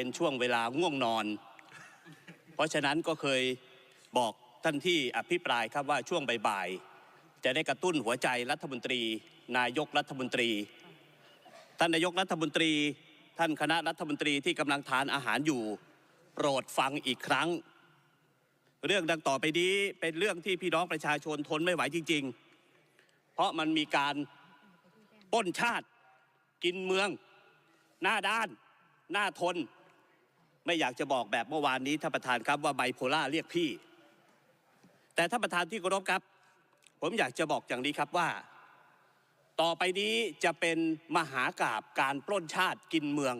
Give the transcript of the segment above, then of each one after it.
เป็นช่วงเวลาง่วงนอน เพราะฉะนั้นก็เคยบอกท่านที่อภิปรายครับว่าช่วงบ่ายๆจะได้กระตุ้นหัวใจรัฐมนตรี นายกรัฐมนตรี ท่านนายกรัฐมนตรี ท่านคณะรัฐมนตรีที่กำลังทานอาหารอยู่ โปรดฟังอีกครั้ง เรื่องดังต่อไปนี้เป็นเรื่องที่พี่น้องประชาชนทนไม่ไหวจริง ๆ เพราะมันมีการป้นชาติกินเมือง หน้าด้าน หน้าทน ไม่อยากจะบอกแบบเมื่อวานนี้ท่านประธานครับว่าไบโพล่าเรียกพี่ แต่ท่านประธานที่เคารพครับ ผมอยากจะบอกอย่างนี้ครับว่า ต่อไปนี้จะเป็นมหากาบการปล้นชาติกินเมือง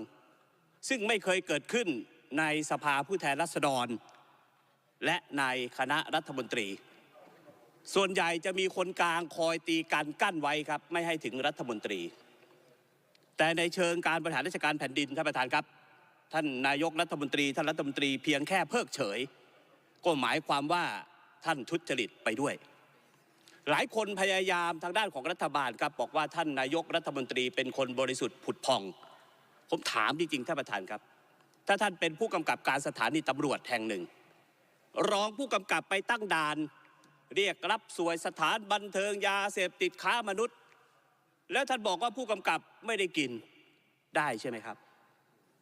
ซึ่งไม่เคยเกิดขึ้นในสภาผู้แทนราษฎร และในคณะรัฐมนตรี ส่วนใหญ่จะมีคนกลางคอยตีกันกั้นไว้ครับ ไม่ให้ถึงรัฐมนตรี แต่ในเชิงการบริหารราชการแผ่นดินท่านประธานครับ ท่านนายกรัฐมนตรีท่านรัฐมนตรีเพียงแค่เพิกเฉย ก็หมายความว่าท่านทุจริตไปด้วย หลายคนพยายามทางด้านของรัฐบาลครับบอกว่าท่านนายกรัฐมนตรีเป็นคนบริสุทธิ์ผุดพอง ผมถามจริงๆท่านประธานครับ ถ้าท่านเป็นผู้กำกับการสถานีตำรวจแห่งหนึ่ง รองผู้กำกับไปตั้งด่าน เรียกรับสวยสถานบันเทิงยาเสพติดค้ามนุษย์ แล้วท่านบอกว่าผู้กำกับไม่ได้กินได้ใช่ไหมครับ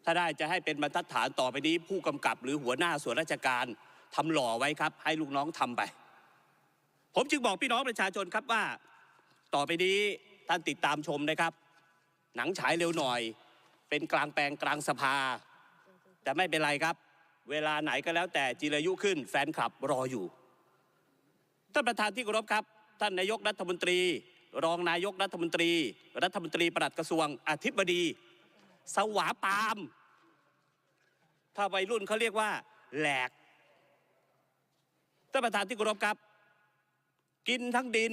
ถ้าได้จะให้เป็นบรรทัดฐานต่อไปนี้ ผู้กำกับหรือหัวหน้าส่วนราชการทำหล่อไว้ครับ ให้ลูกน้องทำไป ผมจึงบอกพี่น้องประชาชนครับว่า ต่อไปนี้ท่านติดตามชมนะครับ หนังฉายเร็วหน่อย เป็นกลางแปลงกลางสภา แต่ไม่เป็นไรครับ เวลาไหนก็แล้วแต่จิรายุขึ้น แฟนคลับรออยู่ท่านประธานที่เคารพครับ ท่านนายกรัฐมนตรี รองนายกรัฐมนตรี รัฐมนตรีปลัดกระทรวงอธิบดี สวาปาม ถ้าวัยรุ่นเขาเรียกว่า แหลกท่านประธานที่เคารพครับ กินทั้งดิน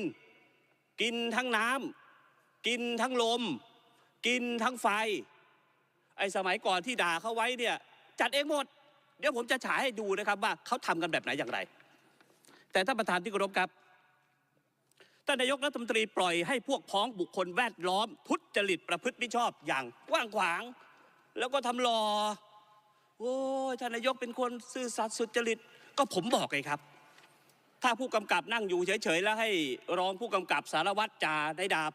กินทั้งน้ำกินทั้งลม กินทั้งไฟ ไอ้สมัยก่อนที่ด่าเขาไว้เนี่ย จัดเองหมด เดี๋ยวผมจะฉายให้ดูนะครับว่าเขาทำกันแบบไหนอย่างไร แต่ท่านประธานที่เคารพครับ ท่านนายกรัฐมนตรีปล่อยให้พวกพ้องบุคคลแวดล้อม ทุจริตประพฤติมิชอบอย่างกว้างขวาง แล้วก็ทำรอ โอ้ยท่านนายกเป็นคนซื่อสัตย์สุจริตก็ผมบอกไงครับ ถ้าผู้กำกับนั่งอยู่เฉยๆแล้วให้รองผู้กำกับสารวัตรจ่าได้ดาบ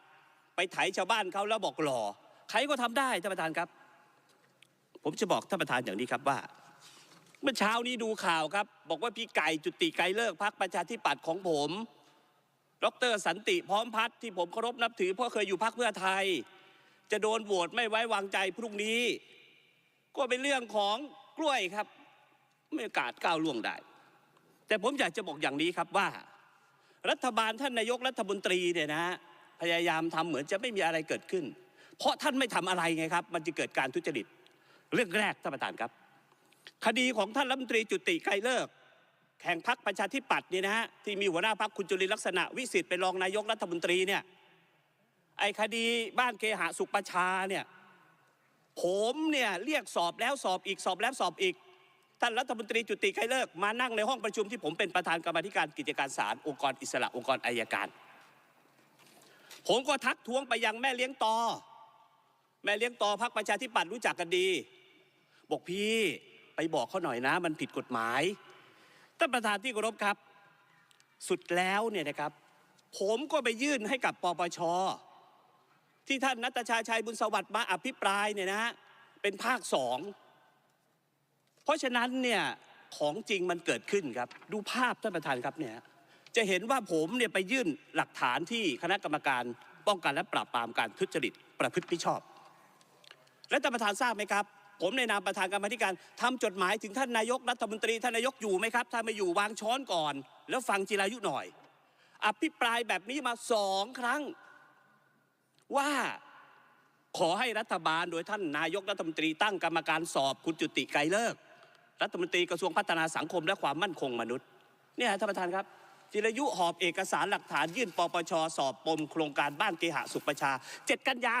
ไปไถชาวบ้านเขาแล้วบอกหล่อใครก็ทำได้ท่านประธานครับ ผมจะบอกท่านประธานอย่างนี้ครับว่าเมื่อเช้านี้ดูข่าวครับ บอกว่าพี่ไก่จุติไกรเลิกพักประชาธิปัตย์ของผม ดรสันติพร้อมพัฒน์ที่ผมเคารพนับถือเพราะเคยอยู่พักเพื่อไทย จะโดนโหวตไม่ไว้วางใจพรุ่งนี้ ก็เป็นเรื่องของกล้วยครับ ไม่อกาสก้าวล่วงได้ แต่ผมอยากจะบอกอย่างนี้ครับว่า รัฐบาลท่านนายกรัฐมนตรีเนี่ยนะฮะพยายามทำเหมือนจะไม่มีอะไรเกิดขึ้น เพราะท่านไม่ทำอะไรไงครับ มันจะเกิดการทุจริต เรื่องแรกท่านประธานครับ คดีของท่านรัฐมนตรีจุติไกรเลิก แข่งพักประชาธิปัตย์เนี่ยนะฮะที่มีหัวหน้าพักคุณจุลินลักษณะวิสิทธิ์เป็นรองนายกรัฐมนตรีเนี่ยไอ้คดีบ้านเคหะสุขประชาเนี่ยผมเนี่ยเรียกสอบแล้วสอบอีกสอบแล้วสอบอีก ท่านรัฐมนตรีจุติไกรเลิกมานั่งในห้องประชุมที่ผมเป็นประธานกรรมธิการกิจการศาลองค์กรอิสระองค์กรอายการ ผมก็ทักท้วงไปยังแม่เลี้ยงตอแม่เลี้ยงตอพักประชาธิปัตย์รู้จักกันดี บอกพี่ไปบอกเขาหน่อยนะ มันผิดกฎหมาย ท่านประธานที่เคารพครับ สุดแล้วเนี่ยนะครับ ผมก็ไปยื่นให้กับปปชที่ท่านนัตชาชัยบุญสวัสดิ์มาอภิปรายเนี่ยนะฮะเป็นภาคสองเพราะฉะนั้นเนี่ยของจริงมันเกิดขึ้นครับ ดูภาพท่านประธานครับเนี่ยจะเห็นว่าผมเนี่ยไปยื่นหลักฐานที่คณะกรรมการป้องกันและปราบปรามการทุจริตประพฤติมิชอบ และท่านประธานทราบไหมครับ ผมในนามประธานกรรมาธิการทำจดหมายถึงท่านนายกรัฐมนตรีท่านนายกอยู่ไหมครับ ถ้าไม่อยู่วางช้อนก่อน แล้วฟังจิรายุหน่อย อภิปรายแบบนี้มาสองครั้ง ว่าขอให้รัฐบาลโดยท่านนายกรัฐมนตรีตั้งกรรมการสอบคุณจุติไกรเลิก รัฐมนตรีกระทรวงพัฒนาสังคมและความมั่นคงมนุษย์เนี่ยท่านประธานครับจิรายุหอบเอกสารหลักฐานยื่นปปชสอบปมโครงการบ้านเกหะสุขประชา 7 กันยา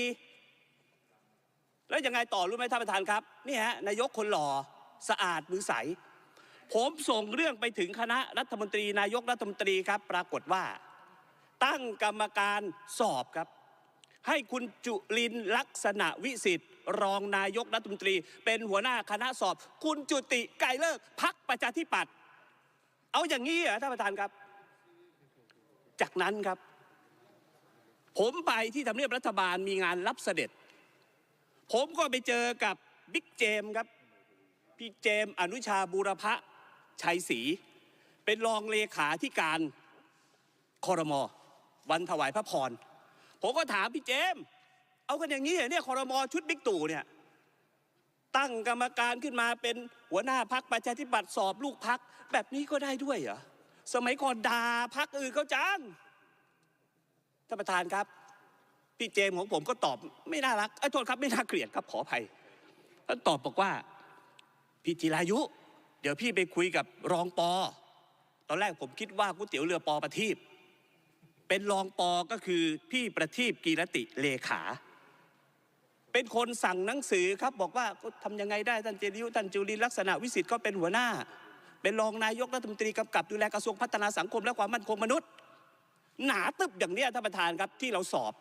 64 แล้วยังไงต่อรู้ไหมท่านประธานครับนี่ฮะนายกคนหล่อสะอาดมือใส ผมส่งเรื่องไปถึงคณะรัฐมนตรี นายกรัฐมนตรีครับ ปรากฏว่า ตั้งกรรมการสอบครับ ให้คุณจุลินลักษณะวิสิทธิ์ รองนายกรัฐมนตรี เป็นหัวหน้าคณะสอบ คุณจุติไกรเลิกพักประชาธิปัตย์เอาอย่างนี้เหรอท่านประธานครับ จากนั้นครับ ผมไปที่ทำเนียบรัฐบาลมีงานรับเสด็จ ผมก็ไปเจอกับบิ๊กเจมส์ครับพี่เจมส์อนุชาบูรพะชัยศรีเป็นรองเลขาธิการคอรมอวันถวายพระพรผมก็ถามพี่เจมส์เอากันอย่างนี้เหรอเนี่ยคอรมอชุดบิ๊กตู่เนี่ยตั้งกรรมการขึ้นมาเป็นหัวหน้าพักประชาธิปัตย์สอบลูกพักแบบนี้ก็ได้ด้วยเหรอสมัยก่อนด่าพักอื่นเขาจังท่านประธานครับ พี่เจมของผมก็ตอบไม่น่ารักไอ้โทษครับไม่น่าเกลียดครับขออภัยท่านตอบบอกว่าพี่จิรายุ เดี๋ยวพี่ไปคุยกับรองปอ ตอนแรกผมคิดว่าก๋วยเตี๋ยวเรือปอประทีปเป็นรองปอก็คือพี่ประทีปกีรติเลขา เป็นคนสั่งหนังสือครับบอกว่าก็ทำยังไงได้ท่านเจริยุท่านจุลินลักษณะวิสิทธ์ก็เป็นหัวหน้า เป็นรองนายกรัฐมนตรีกำกับดูแลกระทรวงพัฒนาสังคมและความมั่นคงมนุษย์ หนาตึบอย่างนี้ท่านประธานครับที่เราสอบ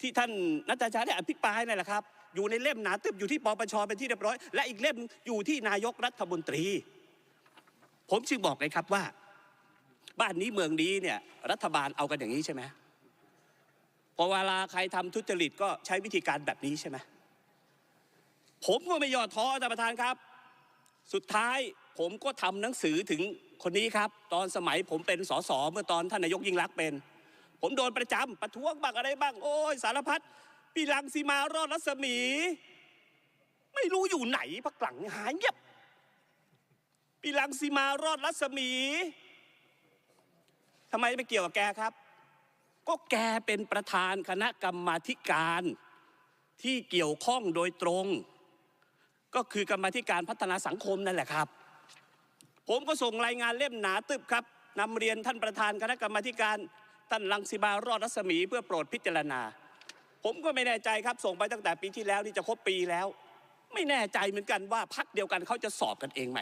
ที่ท่านนัทชาได้อภิปรายนั่นแหละครับ อยู่ในเล่มหนาตึบอยู่ที่ปปชเป็นที่เรียบร้อย และอีกเล่มอยู่ที่นายกรัฐมนตรี ผมจึงบอกเลยครับว่า บ้านนี้เมืองนี้เนี่ยรัฐบาลเอากันอย่างนี้ใช่ไหมพอเวลาใครทำทุจริตก็ใช้วิธีการแบบนี้ใช่ไหมผมก็ไม่ย่อท้อท่านประธานครับ สุดท้ายผมก็ทำหนังสือถึงคนนี้ครับ ตอนสมัยผมเป็นสสเมื่อตอนท่านนายกยิ่งรักษณ์เป็น ผมโดนประจำประท้วงบ้างอะไรบ้าง โอ้ยสารพัดพี่ลังสีมารอดรัศมี ไม่รู้อยู่ไหนพักหลังหายเงียบพี่ลังสีมารอดรัศมีทำไมไม่เกี่ยวกับแกครับ ก็แกเป็นประธานคณะกรรมาธิการที่เกี่ยวข้องโดยตรง ก็คือกรรมาธิการพัฒนาสังคมนั่นแหละครับ ผมก็ส่งรายงานเล่มหนาตึบครับนำเรียนท่านประธานคณะกรรมาธิการ ท่านลังสิมารอดรัศมีเพื่อโปรดพิจารณา ผมก็ไม่แน่ใจครับส่งไปตั้งแต่ปีที่แล้วนี่จะครบปีแล้ว ไม่แน่ใจเหมือนกันว่าพักเดียวกันเขาจะสอบกันเองไหม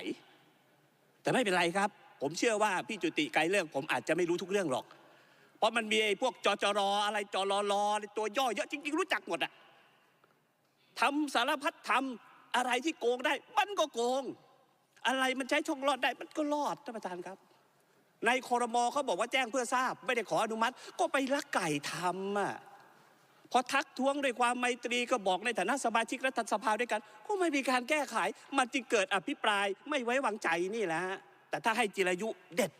แต่ไม่เป็นไรครับ ผมเชื่อว่าพี่จุติไกลเรเลิกผมอาจจะไม่รู้ทุกเรื่องหรอก เพราะมันมีไอ้พวกจจรออะไรจรลอตัวย่อเยอะจริง ๆ รู้จักหมดอะทำสารพัดทำอะไรที่โกงได้ มันก็โกง อะไรมันใช้ช่องรอดได้มันก็รอดท่านประธานครับ ในคอรมอเขาบอกว่าแจ้งเพื่อทราบ ไม่ได้ขออนุมัติ ก็ไปลักไก่ทำอะพอทักท้วงด้วยความไมตรีก็บอกในฐานะสมาชิกรัฐสภาด้วยกัน ก็ไม่มีการแก้ไข มันจึงเกิดอภิปรายไม่ไว้วางใจนี่แหละแต่ถ้าให้จิรายุเด็ด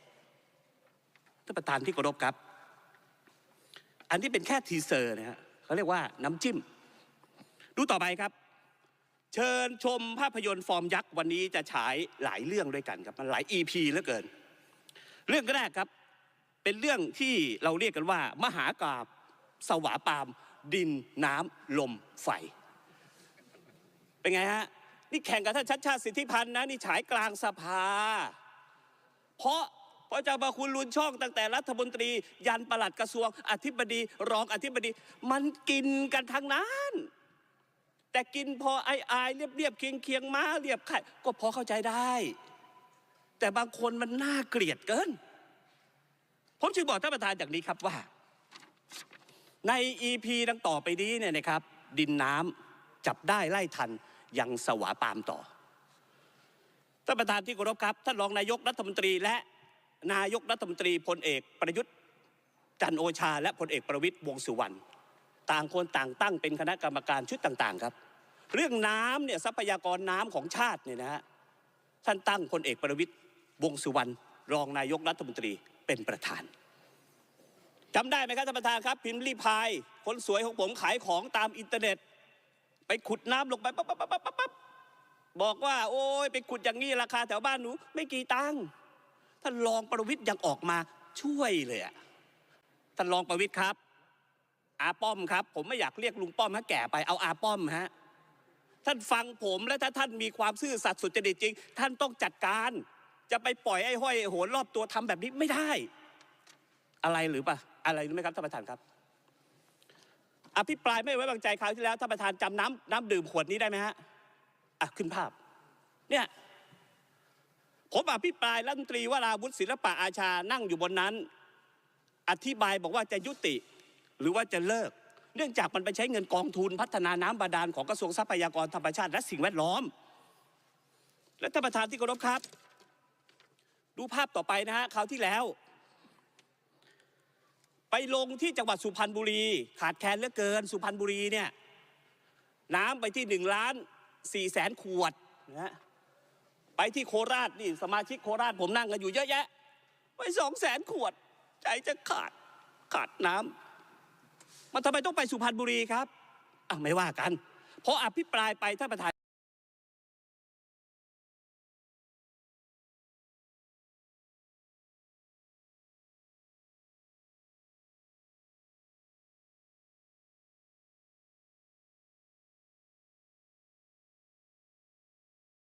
ท่านประธานที่เคารพครับ อันนี้เป็นแค่ทีเซอร์นะฮะเขาเรียกว่าน้ำจิ้ม ดูต่อไปครับ เชิญชมภาพยนตร์ฟอร์มยักษ์วันนี้จะฉายหลายเรื่องด้วยกันครับมันหลาย EP เหลือเกิน เรื่องแรกครับเป็นเรื่องที่เราเรียกกันว่า มหากราบสวาปาม ดินน้ำลมไฟ เป็นไงฮะนี่แข่งกับท่านชัดชาติสิทธิพันธ์นะนี่ฉายกลางสภา เพราะเพราะเจะมาคุณลุนช่องตั้งแต่รัฐมนตรี ยันประหลัดกระทรวง อธิบดี รองอธิบดี มันกินกันทั้งนั้น แต่กินพอไอไอเรียบเรียบเคียงเคียงมาเรียบไข่ก็พอเข้าใจได้ แต่บางคนมันน่าเกลียดเกิน ผมจึงบอกท่านประธานอย่างนี้ครับว่า ในอีพีดังต่อไปนี้เนี่ยนะครับ ดินน้ำจับได้ไล่ทันยังสวาปามต่อท่านประธานที่เคารพครับท่านรองนายกรัฐมนตรีและนายกรัฐมนตรีพลเอกประยุทธ์จันโอชา และพลเอกประวิตยวงสุวรรณต่างคนต่างตั้งเป็นคณะกรรมการชุดต่างๆครับ เรื่องน้ำเนี่ยทรัพยากรน้ำของชาติเนี่ยนะฮะท่านตั้งพลเอกประวิตย วงสุวรรณรองนายกรัฐมนตรีเป็นประธานจำได้ไหมครับท่านประธานครับ พิมพ์รีพาย คนสวยของผมขายของตามอินเทอร์เน็ต ไปขุดน้ำลงไปปั๊บปั๊บปั๊บปั๊บปั๊บบอกว่า โอ้ยไปขุดอย่างนี้ราคาแถวบ้านหนูไม่กี่ตังค์ท่านรองประวิตยยังออกมาช่วยเลยอะท่านรองประวิตยครับ อาป้อมครับ ผมไม่อยากเรียกลุงป้อมฮะแก่ไปเอาอาป้อมฮะท่านฟังผมและถ้าท่านมีความซื่อสัตย์สุจริตจริง ท่านต้องจัดการ จะไปปล่อยไอ้ห้อยไอ้โหนรอบตัวทำแบบนี้ไม่ได้ อะไรหรือปะอะไรรู้ไหมครับท่านประธานครับ อภิปรายไม่ไว้วางใจคราวที่แล้วท่านประธานจำน้ำน้ำดื่มขวดนี้ได้ไหมฮะอะขึ้นภาพ เนี่ยผมอภิปรายรัฐมนตรีวราวุฒิศิลปะอาชานั่งอยู่บนนั้น อธิบายบอกว่าจะยุติ หรือว่าจะเลิก เนื่องจากมันไปใช้เงินกองทุนพัฒนาน้ำบาดาลของกระทรวงทรัพยากรธรรมชาติและสิ่งแวดล้อม และท่านประธานที่เคารพครับ ดูภาพต่อไปนะฮะคราวที่แล้ว ไปลงที่จังหวัดสุพรรณบุรี ขาดแคลนเหลือเกิน สุพรรณบุรีเนี่ยน้ำไปที่หนึ่งล้านสี่แสนขวดนะฮะไปที่โคราชนี่สมาชิกโคราชผมนั่งกันอยู่เยอะแยะ ไปสองแสนขวด ใจจะขาดขาดน้ำมันทำไมต้องไปสุพรรณบุรีครับอะไม่ว่ากัน เพราะอภิปรายไปท่านประธาน